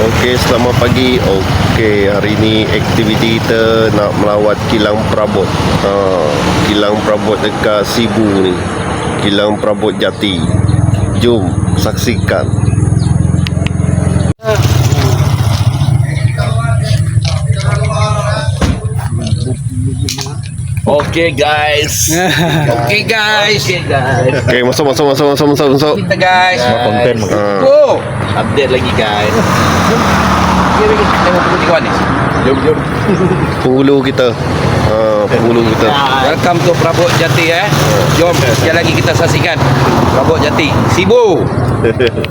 Okey, selamat pagi. Okey, hari ni aktiviti kita nak melawat kilang perabot. Ha, kilang perabot dekat Sibu ni. Kilang perabot Jati. Jom saksikan. Okay guys. okay guys. Okay guys. Okey, masuk masuk masuk masuk masuk masuk. Kita guys. konten Ha, Oh, update lagi guys. Kita tengok pergi kawan ni. Jom jom. penghulu kita. Ha, penghulu kita. Welcome to Prabot Jati eh. Jom sekali lagi kita saksikan Prabot Jati. Sibu.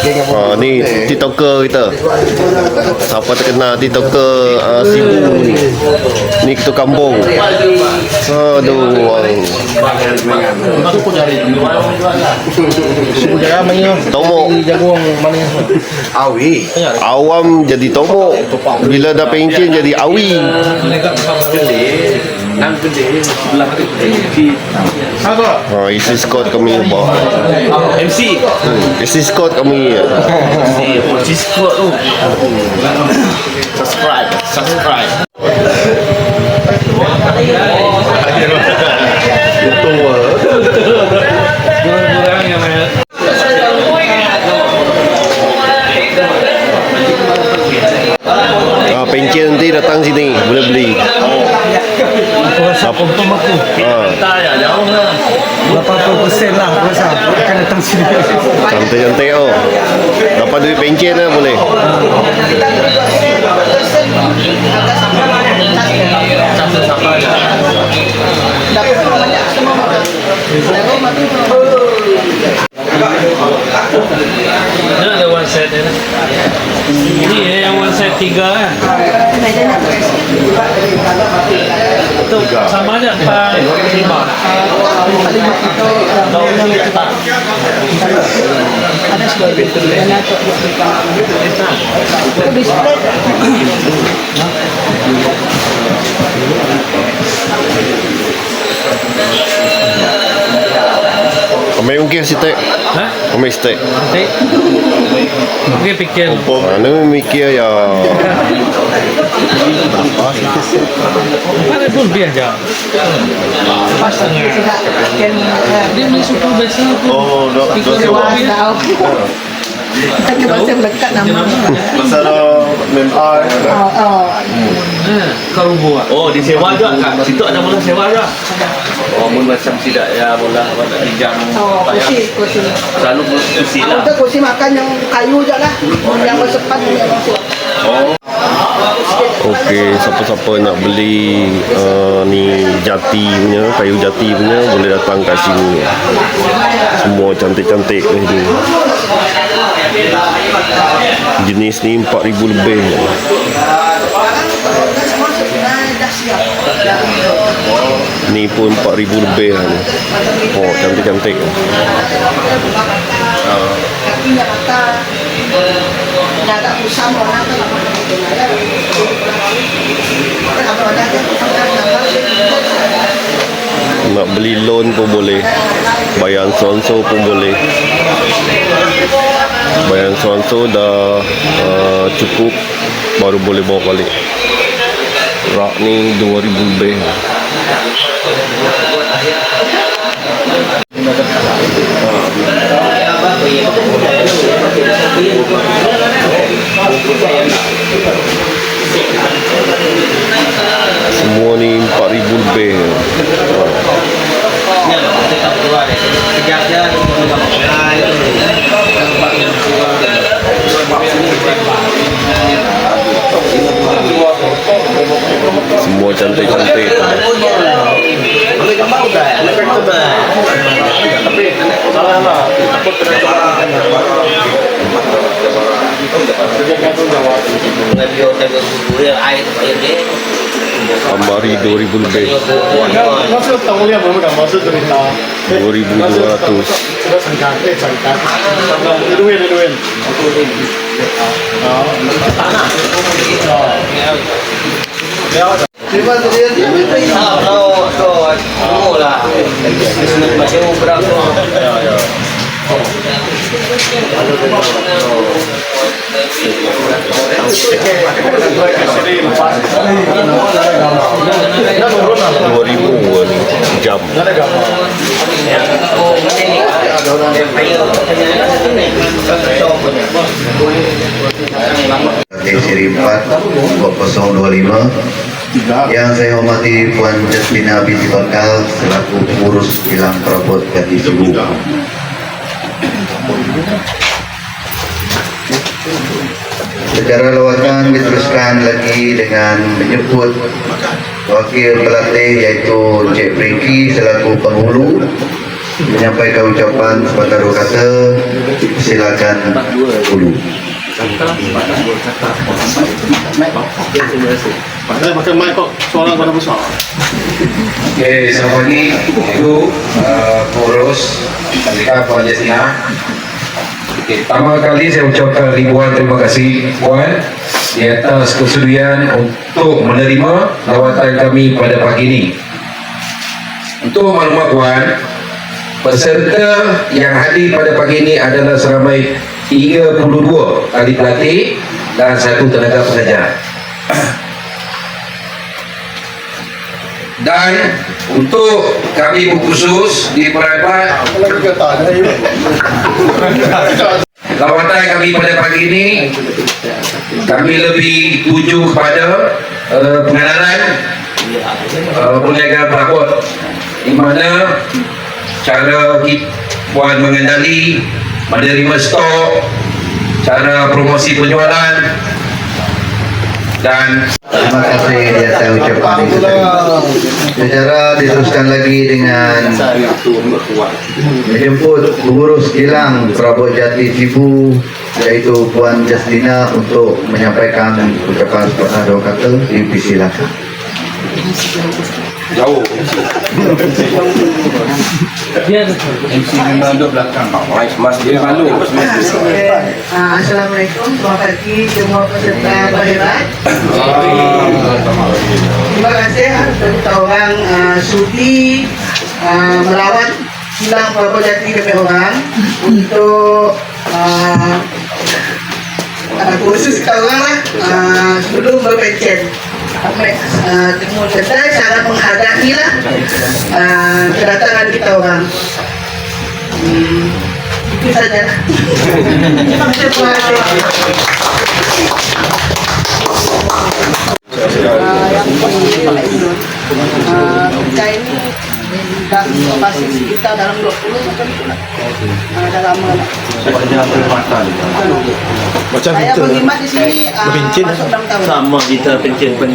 Ha, ni TikToker kita. Siapa terkenal TikToker uh, Sibu ni. Ni kita kampung. Aduh. Main Tomok. jagung mana Awi. Awam jadi tomok. Bila dah pencen jadi awi. Nang gede sebelah tu. Ha, isi skot kami ubah. MC. Hmm, isi skot kami. MC squad tu. Subscribe. Subscribe. Ha, pencen nanti datang sini. Boleh beli. Aku rasa confirm aku Ha, 80% lah aku rasa akan datang sini cantik-cantik oh. Dapat duit pencen lah boleh. Ini ada one set ni. Ini eh, yang one set tiga kan. Itu sama aja empat lima. Kami mungkin si tek. Hah? Kami si tek. Nanti. Mungkin fikir. Ha, ni mikir ya. Mana pun biar je. Dia beli suku biasa pun. Oh, dah Tiga ribu biar. Kita bahasa melekat nama. Pasal mem A. Oh, oh. Eh, kalau buat. Oh, disewa juga kan? Situ ada mula sewa juga. Oh, mun macam tidak ya mula apa nak pinjam Oh, kursi, kursi. Selalu kursi lah. tu kursi makan yang kayu je lah. Yang bersepan yang masuk. Okey, siapa-siapa nak beli uh, ni jati punya, kayu jati punya boleh datang kat sini. Semua cantik-cantik ni. Jenis ni 4000 lebih. Ni pun 4000 lebih lah ni. Oh, cantik-cantik. Tapi nak beli loan pun boleh. Bayar sonso pun boleh. Bayar sonso dah uh, cukup baru boleh bawa balik. Rak ni 2000 lebih. Amari 2000 lebih Masa tahun ni apa kan? Masa cerita. 2200 Sudah sangkat, eh sangkat. Duit, duit. dua ribu ni jam Partai Seri 4 2025 yang saya hormati Puan Jasmina binti Bakal selaku pengurus kilang perabot Jati Sibu. Secara lawatan diteruskan lagi dengan menyebut wakil pelatih iaitu Cik Franky selaku penghulu menyampaikan ucapan sepatah kata silakan hulu. Saya pakai mic kok. Suara kau dah besar. Okey, selamat pagi Ibu, uh, pengurus Kandika Puan. Okey, pertama kali saya ucapkan ribuan terima kasih Puan di atas kesudian untuk menerima lawatan kami pada pagi ini. Untuk maklumat Puan, peserta yang hadir pada pagi ini adalah seramai 32 ahli pelatih dan satu tenaga pengajar. dan untuk kami khusus di Perapat lawatan kami pada pagi ini kami lebih tuju kepada uh, pengenalan uh, perniagaan perabot di mana cara kita puan mengendali menerima stok cara promosi penjualan dan Terima kasih di atas ucapan itu. Secara diteruskan lagi dengan menjemput pengurus kilang Perabot Jati Cibu iaitu Puan Justina untuk menyampaikan ucapan sepatah dua kata dipersilakan. Jauh. Ah, Assalamualaikum, selamat pagi semua peserta berhebat. Terima kasih kepada kita orang ah, sudi ah, melawat kilang Pulau Jati kami orang. Untuk ah, ah, khusus kita orang lah ah, sebelum berpencen. Uh, temu sedai cara menghadapi lah ah, kedatangan kita orang. Hmm, itu saja. Uh, yang Indun. Uh, kita ini dah operasi sekitar dalam 20 macam itu lah. Uh, dah lama lah. Macam Saya kita. berkhidmat di sini uh, Berpencen masuk 6 tahun. Sama kita pencen pun.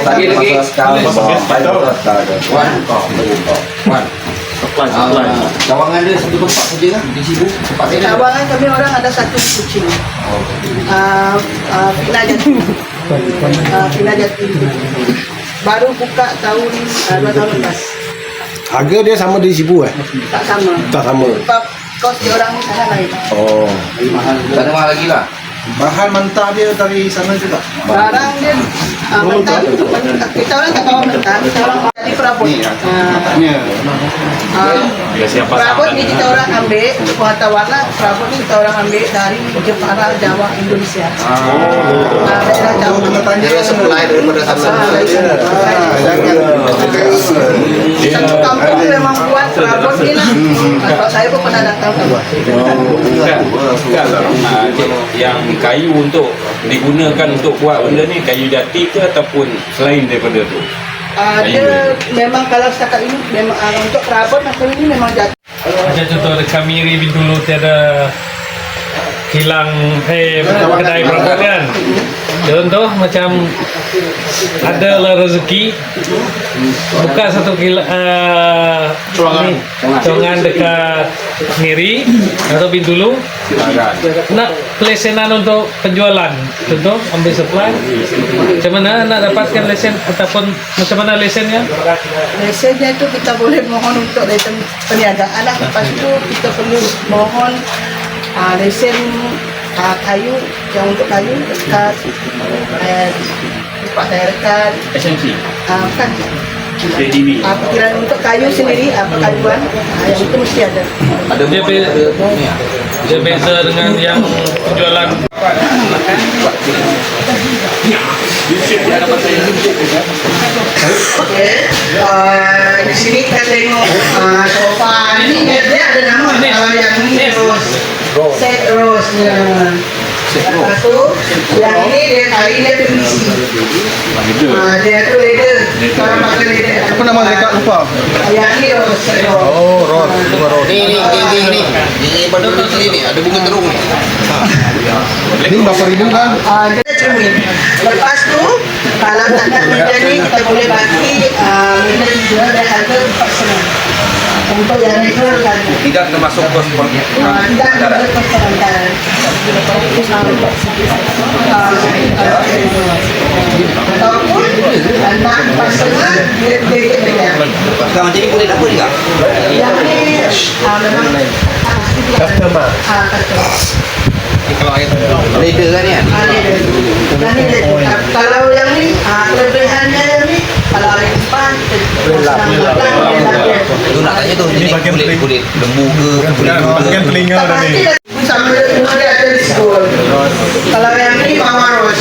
lagi lagi Cawangan dia satu tempat saja kan di Sibu. Tempat Cawangan kami orang ada satu di kucing. Uh, uh, Pina Jati. Uh, Pina Jati. Baru buka tahun uh, 2 tahun lepas. Harga dia sama di Sibu eh? Tak sama. Tak sama. Sebab kos dia orang ni sana lain. Oh. tak ada mahal lagi lah Bahan mentah dia dari sana juga. Barang dia uh, mentah. Kita orang tak bawa mentah. Kita orang jadi perabot. Uh, uh, perabot ni kita orang ambil pengetahuan lah. Perabot ni kita orang ambil dari Jepara, Jawa, Indonesia. Uh, daerah Jawa. Dia supply daripada sana. Satu kampung memang buat perabot ni lah. Kalau saya pun pernah datang. Kan ah, yang kayu untuk digunakan untuk buat benda ni kayu jati ke ataupun selain daripada tu Uh, dia memang kalau setakat ini memang uh, untuk perabot macam ini memang jatuh. Macam contoh dekat Kamiri Bintulu tiada kilang eh kedai perabot kan. Contoh macam adalah rezeki buka satu kilo uh, Cuangan. cuangan dekat Miri atau Bintulu nak lesenan untuk penjualan. Contoh ambil supply. Macam mana nak dapatkan lesen ataupun macam mana lesennya? Lesennya itu kita boleh mohon untuk lesen perniagaan lah. Lepas itu kita perlu mohon uh, lesen uh, kayu yang untuk kayu dekat uh, tempat saya dekat. SMC uh, kan JDB uh, perkiraan untuk kayu sendiri uh, perkajuan uh, yang itu mesti ada. dia, be- dia beza dengan yang penjualan Okay. Uh, di sini kita tengok uh, sofa ini dia, dia ada nama uh, yang ini rose. Set rose ya. Yang ni dia tarik dia tu isi. Ha, dia tu leader. Sekarang pakai leader. Apa nama dekat lupa? Yang ni Ros. Oh, Ros. Bunga Ros. Ni ni ni ni. Ini pada tu kan sini ni ada bunga terung ni. Ha. Ini berapa ribu kan? Ah, kita cermin. Lepas tu kalau tak nak menjadi kita boleh bagi ah, uh, minat dijual dan harga tidak termasuk kos per- tidak ada persyaratan. Ataupun anak pasangan dia dia dia. Kalau macam ni boleh dapat juga. Yang ni memang customer. Kalau air leader kan ni dia dia. Yang ni dia. Kalau yang ni ah, kelebihannya yang ni kalau hari depan Tu nak tanya tu ini bagian kulit kulit lembu ke kulit kuda. telinga Tapi sama dengan dia ada diskon. Kalau yang ni mama ros.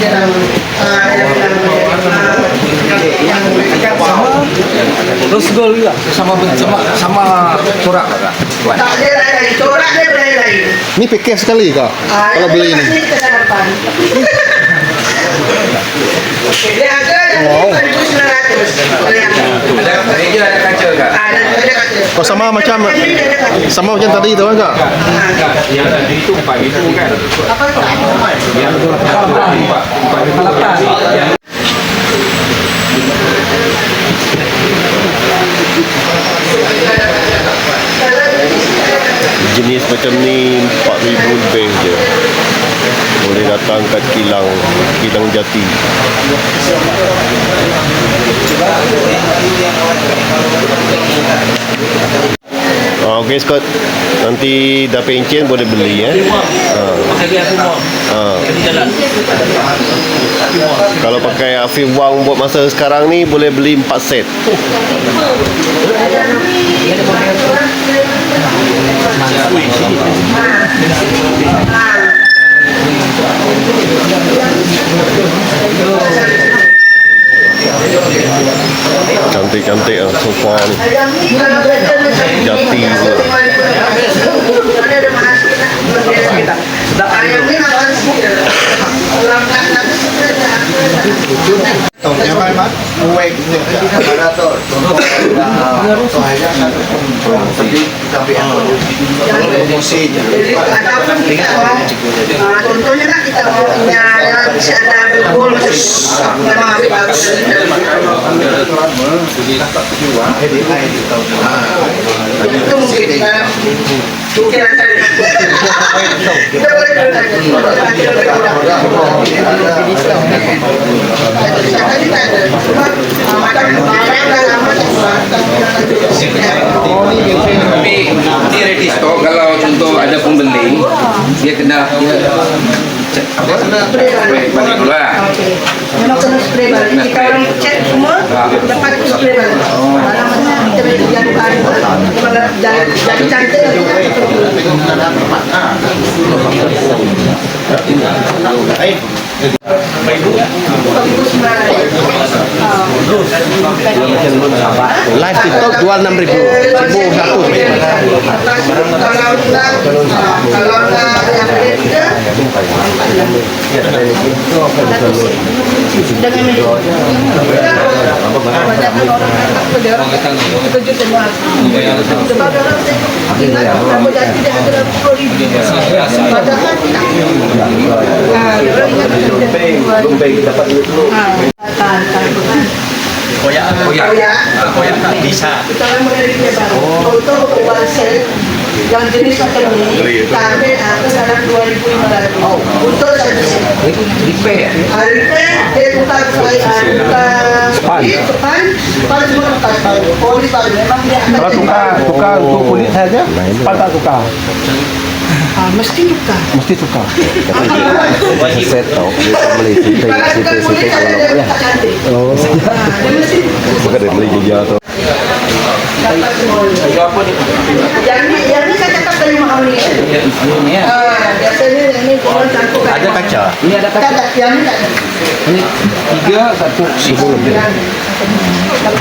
Dia nama. Ah, yang nama. Yang terus gol juga Sama sama sama corak. Tuan. tak ada lain-lain. Corak dia lain-lain. Ini package sekali kak? Ah, Kalau beli ini. Ni kita depan. Dia yang Wow. 1,900. Kalau yang ni. Ada meja ada kaca kak. Ah, ada ada kata. Oh sama macam Yang sama macam tadi tu kan kak? Yang tadi tu 4000 kan Apa tu? yang tu 4000 jenis macam ni 4000 lebih je. Boleh datang kat kilang kilang jati. Ah, Okey Scott. Nanti dah pencen boleh beli eh? Pakai dia semua ha. jalan. Kalau pakai Afif Wang buat masa sekarang ni Boleh beli 4 set Cantik-cantik lah sofa ni. Jati tu Yang mana mak? Kuek ni. Ada ah, contohnya kan kita mau punya bisa ada. Itu mungkin ah, mungkin barang Tapi ni ready stock kalau contoh ada pembeli dia kena apa spray balik. Memang kena spray balik. Jika orang cek semua, dapat spray balik. Malam mana kita boleh jadi baru. Kalau jadi jadi cantik Bagus banget. Live TikTok jual 6000 Seribu satu Kalau nak, kalau yang beda, dengan itu Jati dia ada dalam pukul ribu. Padahal tidak. Ah, orang ingat Lumpeng dapat duit dulu. Koyak. Koyak. Koyak tak bisa. Kita kan dia baru. Untuk sel yang jenis macam ini, target aku dalam 2.500. Oh, untuk satu sel. Repair. Alipay, dia tukar saya, tukar depan, depan, depan semua tukar baru. Polis baru, memang dia akan Kalau tukar, tukar untuk kulit saja, apa tak tukar? Mesti tukar. Mesti tukar. Set tau, Kalau tukar kulit saja dia tak cantik. Oh. Dia mesti Bukan dari Malaysia dia tu dapat semua. Yang ni, yang ni saya cakap dari mahal ni. Ah, biasanya yang ni orang campur. Ada kaca. Ini ada Tak kaca. ada, yang ni tak ada. Ini tiga satu sepuluh.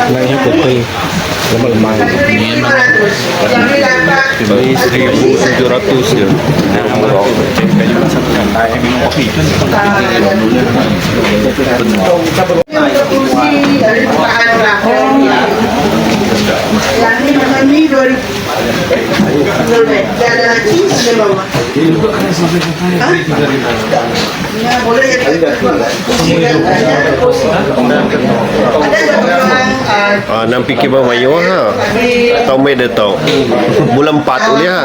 Naiknya kopi. Lemah-lemah. Satu ribu lima ratus. Yang ni dapat Ini 1700 je untuk kursi dari perubahan orang. Yang ni macam ni dua ribu. Dia ada lagi di bawah. Hah? Ya, boleh ya. Kursi dan ada kursi. Ada yang orang ah, Ah, nang fikir bahawa mayo ha. Tahu mai dia tahu. Bulan 4 boleh ha.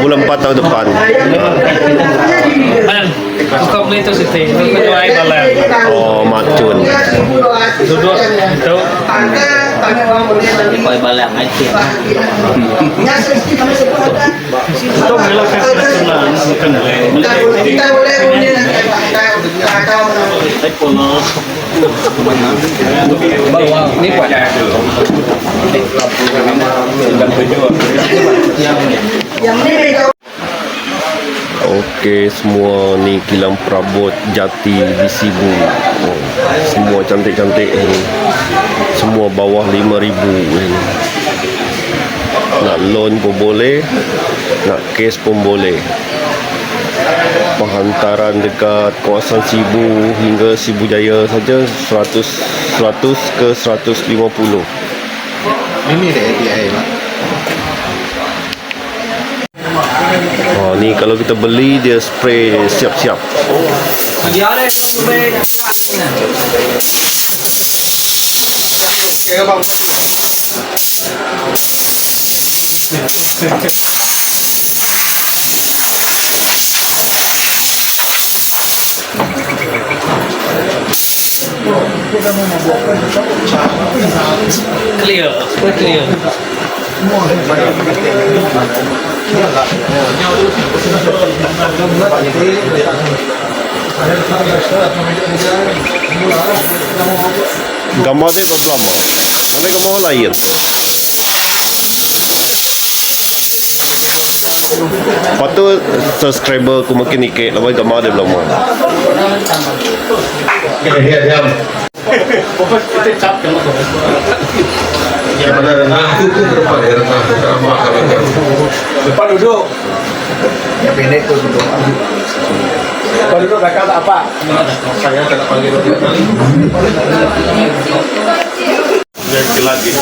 Bulan 4 tahun depan. Ayan, buka mo ito si Tay. Ito ay balang. Oh, macun. Duduk. Ito. Harga kami orang boleh beli. Kau balang aja. Ya, sesti kami sebut ada. Itu melakukan nasional. Kita boleh beli nanti Pak. Tahu. Bawah. Ini pak. Yang ni mereka Okey, semua ni kilang perabot jati di Sibu. Oh, semua cantik-cantik ni. Semua bawah 5000 ni. Nak loan pun boleh, nak cash pun boleh. Penghantaran dekat kawasan Sibu hingga Sibu Jaya saja 100 100 ke 150. Ini dia API lah. Ni kalau kita beli dia spray siap-siap. Clear. Clear. Gambar dia bagus lama. Ada gambar lain. Lepas tu subscriber aku makin nikit Lepas gambar dia belum Ya, diam. Yang mana rendah itu tu tempat yang rendah Bukan mahal Depan duduk. Yang pendek tu duduk Depan duduk tak apa. Saya tak panggil dia Dia lagi ni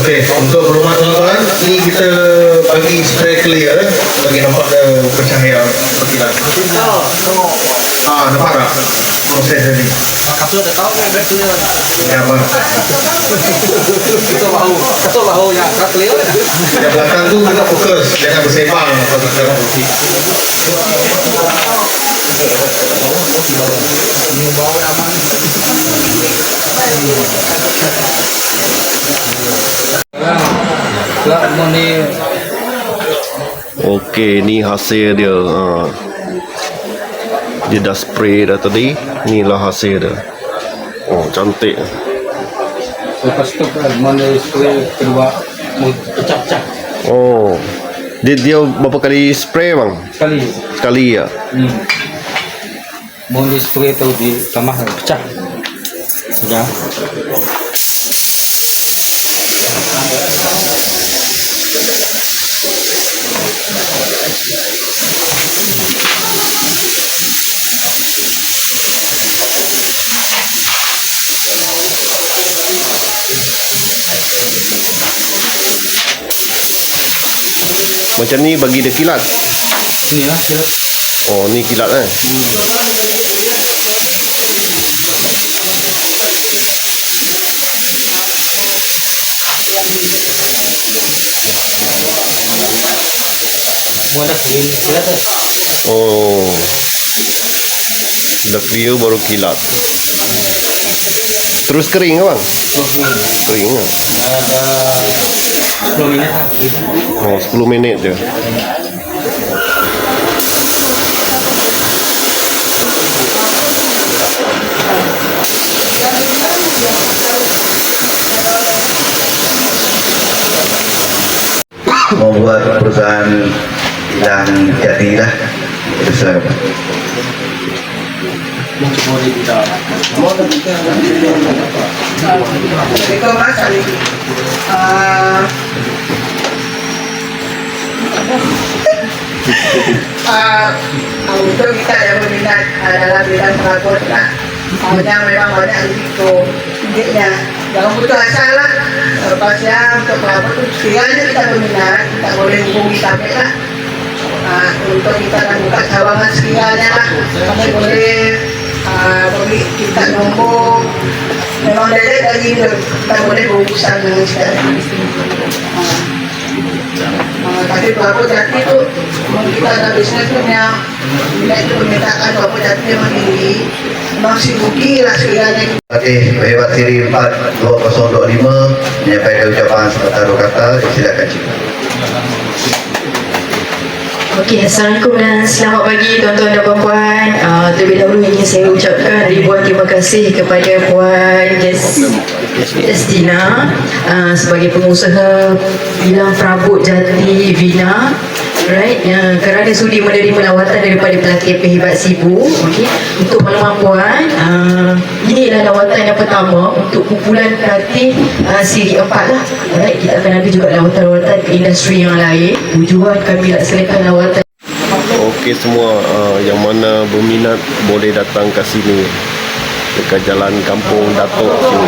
Okey, untuk rumah tuan-tuan Ni kita bagi spray clear Bagi nampak dia bercahaya Berkilat Ah, nampak tak? Proses tadi Kapsul tak tahu kan berarti. Ya, apa? Kita bahu. Kita bahu ya. Tak clear. Yang belakang tu kita fokus Jangan bersembang Kalau Lah ni Okey ni hasil dia ha. Dia dah spray dah tadi Inilah hasil dia Oh cantik lepas tu kan mana spray kedua pecah-pecah Oh Dia dia berapa kali spray bang? sekali. Sekali ya Hmm. Mau di spray tu di tambah pecah. Ya. Macam ni bagi dia kilat. Ni lah, kira. Oh, ni kilat eh. Semua dah clean. Sila tu. Oh. Dah clear baru kilat. Terus kering ke bang? Kering ke? Ada 10 minit. Oh, 10 minit je. membuat perusahaan yang jadi lah besar Assalamualaikum Mas Ali. Uh, uh, kita yang berminat uh, dalam bidang perabot lah. Banyak memang banyak risiko Intinya Jangan putus asa lah Lepasnya untuk perabot tu Sekiranya kita berminat Kita boleh hubungi kami lah uh, Untuk kita buka cabangan sekiranya lah. Kami boleh uh, beri kita nombor. Memang dari lagi kita boleh berurusan dengan sekarang Uh, tapi pelapor jati tu kita ada bisnes tu yang bila itu permintaan pelapor jati memang tinggi. Memang sibuki lah sekiranya Okey, Hebat Siri 42025 menyampaikan ucapan serta dua kata. Silakan cik Okey, Assalamualaikum dan selamat pagi tuan-tuan dan puan-puan. Uh, terlebih dahulu ingin saya ucapkan ribuan terima kasih kepada Puan Jes Destina uh, sebagai pengusaha bilang perabot jati Vina right? Uh, kerana sudi menerima lawatan daripada pelatih Pehibat Sibu okey? Untuk makluman puan uh, ini adalah lawatan yang pertama untuk kumpulan pelatih uh, siri 4 lah right? Kita akan ada juga lawatan-lawatan ke industri yang lain. Tujuan kami laksanakan lawatan. Okey semua uh, yang mana berminat boleh datang ke sini. Dekat jalan kampung Datuk. sini.